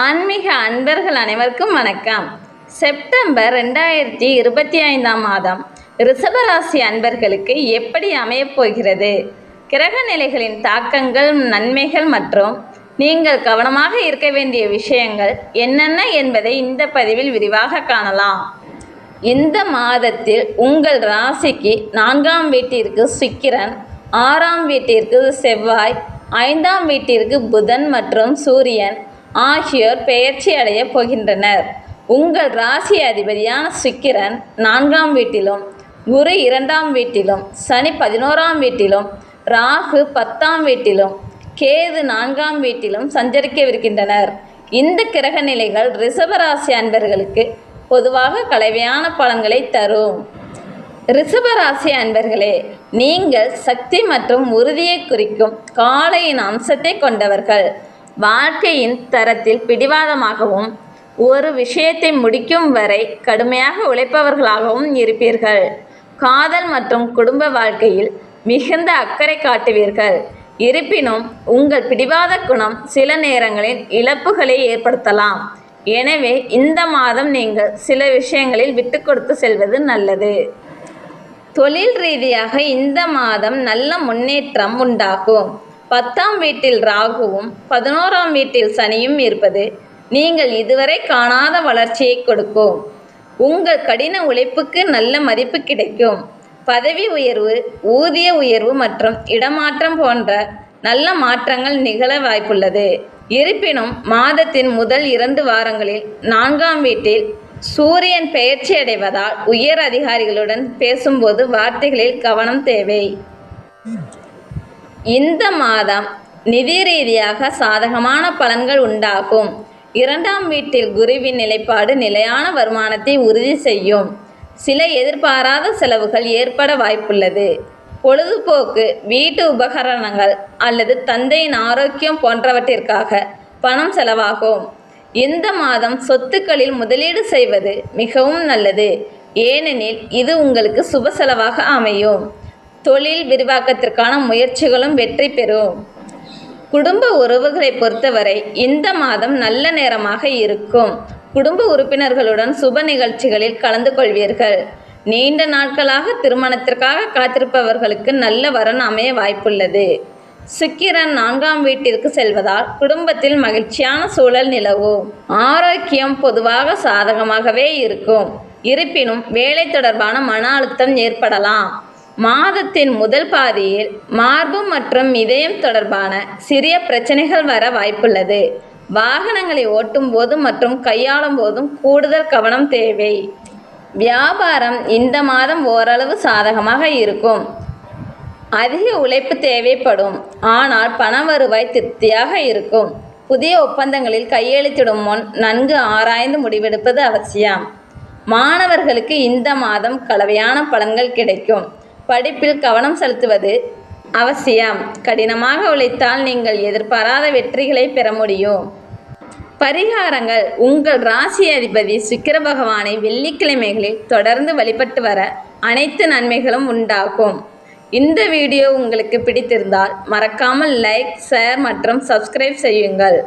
ஆன்மீக அன்பர்கள் அனைவருக்கும் வணக்கம். செப்டம்பர் ரெண்டாயிரத்தி இருபத்தி ஐந்தாம் மாதம் ரிஷபராசி அன்பர்களுக்கு எப்படி அமையப் போகிறது? கிரக நிலைகளின் தாக்கங்கள் நன்மைகள் மற்றும் நீங்கள் கவனமாக இருக்க வேண்டிய விஷயங்கள் என்னென்ன என்பதை இந்த பதிவில் விரிவாக காணலாம். இந்த மாதத்தில் உங்கள் ராசிக்கு நான்காம் வீட்டிற்கு சுக்கிரன் ஆறாம் வீட்டிற்கு செவ்வாய் ஐந்தாம் வீட்டிற்கு புதன் மற்றும் சூரியன் ஆகியோர் பெயர்ச்சி அடையப் போகின்றனர். உங்கள் ராசி அதிபதியான சுக்கிரன் நான்காம் வீட்டிலும் குரு இரண்டாம் வீட்டிலும் சனி பதினோராம் வீட்டிலும் ராகு பத்தாம் வீட்டிலும் கேது நான்காம் வீட்டிலும் சஞ்சரிக்கவிருக்கின்றனர். இந்த கிரக நிலைகள் ரிஷபராசி அன்பர்களுக்கு பொதுவாக கலவையான பலன்களை தரும். ரிஷபராசி அன்பர்களே நீங்கள் சக்தி மற்றும் உறுதியை குறிக்கும் காளையின் அம்சத்தை கொண்டவர்கள். வாழ்க்கையின் தரத்தில் பிடிவாதமாகவும் ஒரு விஷயத்தை முடிக்கும் வரை கடுமையாக உழைப்பவர்களாகவும் இருப்பீர்கள். காதல் மற்றும் குடும்ப வாழ்க்கையில் மிகுந்த அக்கறை காட்டுவீர்கள். இருப்பினும் உங்கள் பிடிவாத குணம் சில நேரங்களில் இழப்புகளை ஏற்படுத்தலாம். எனவே இந்த மாதம் நீங்கள் சில விஷயங்களில் விட்டு கொடுத்து செல்வது நல்லது. தொழில் ரீதியாக இந்த மாதம் நல்ல முன்னேற்றம் உண்டாகும். பத்தாம் வீட்டில் ராகுவும் பதினோராம் வீட்டில் சனியும் இருப்பது நீங்கள் இதுவரை காணாத வளர்ச்சியை கொடுக்கும். உங்கள் கடின உழைப்புக்கு நல்ல மதிப்பு கிடைக்கும். பதவி உயர்வு ஊதிய உயர்வு மற்றும் இடமாற்றம் போன்ற நல்ல மாற்றங்கள் நிகழ வாய்ப்புள்ளது. இருப்பினும் மாதத்தின் முதல் இரண்டு வாரங்களில் நான்காம் வீட்டில் சூரியன் பெயர்ச்சி அடைவதால் உயர் அதிகாரிகளுடன் பேசும்போது வார்த்தைகளில் கவனம் தேவை. இந்த மாதம் நிதி ரீதியாக சாதகமான பலன்கள் உண்டாகும். இரண்டாம் வீட்டில் குருவின் நிலைப்பாடு நிலையான வருமானத்தை உறுதி செய்யும். சில எதிர்பாராத செலவுகள் ஏற்பட வாய்ப்புள்ளது. பொழுதுபோக்கு வீட்டு உபகரணங்கள் அல்லது தந்தையின் ஆரோக்கியம் போன்றவற்றிற்காக பணம் செலவாகும். இந்த மாதம் சொத்துக்களில் முதலீடு செய்வது மிகவும் நல்லது. ஏனெனில் இது உங்களுக்கு சுப செலவாக அமையும். தொழில் விரிவாக்கத்திற்கான முயற்சிகளும் வெற்றி பெறும். குடும்ப உறவுகளை பொறுத்தவரை இந்த மாதம் நல்ல நேரமாக இருக்கும். குடும்ப உறுப்பினர்களுடன் சுப நிகழ்ச்சிகளில் கலந்து கொள்வீர்கள். நீண்ட நாட்களாக திருமணத்திற்காக காத்திருப்பவர்களுக்கு நல்ல வரன் அமைய வாய்ப்புள்ளது. சுக்கிரன் நான்காம் வீட்டிற்கு செல்வதால் குடும்பத்தில் மகிழ்ச்சியான சூழல் நிலவும். ஆரோக்கியம் பொதுவாக சாதகமாகவே இருக்கும். இருப்பினும் வேலை தொடர்பான மன அழுத்தம் ஏற்படலாம். மாதத்தின் முதல் பாதியில் மார்பு மற்றும் இதயம் தொடர்பான சிறிய பிரச்சனைகள் வர வாய்ப்புள்ளது. வாகனங்களை ஓட்டும் போது மற்றும் கையாளும் போதும் கூடுதல் கவனம் தேவை. வியாபாரம் இந்த மாதம் ஓரளவு சாதகமாக இருக்கும். அதிக உழைப்பு தேவைப்படும். ஆனால் பண வருவாய் திருப்தியாக இருக்கும். புதிய ஒப்பந்தங்களில் கையெழுத்திடும் முன் நன்கு ஆராய்ந்து முடிவெடுப்பது அவசியம். மாணவர்களுக்கு இந்த மாதம் கலவையான பலன்கள் கிடைக்கும். படிப்பில் கவனம் செலுத்துவது அவசியம். கடினமாக உழைத்தால் நீங்கள் எதிர்பாராத வெற்றிகளை பெற முடியும். பரிகாரங்கள். உங்கள் ராசி அதிபதி சுக்கிர பகவானை வெள்ளிக்கிழமைகளில் தொடர்ந்து வழிபட்டு வர அனைத்து நன்மைகளும் உண்டாகும். இந்த வீடியோ உங்களுக்கு பிடித்திருந்தால் மறக்காமல் லைக் ஷேர் மற்றும் சப்ஸ்கிரைப் செய்யுங்கள்.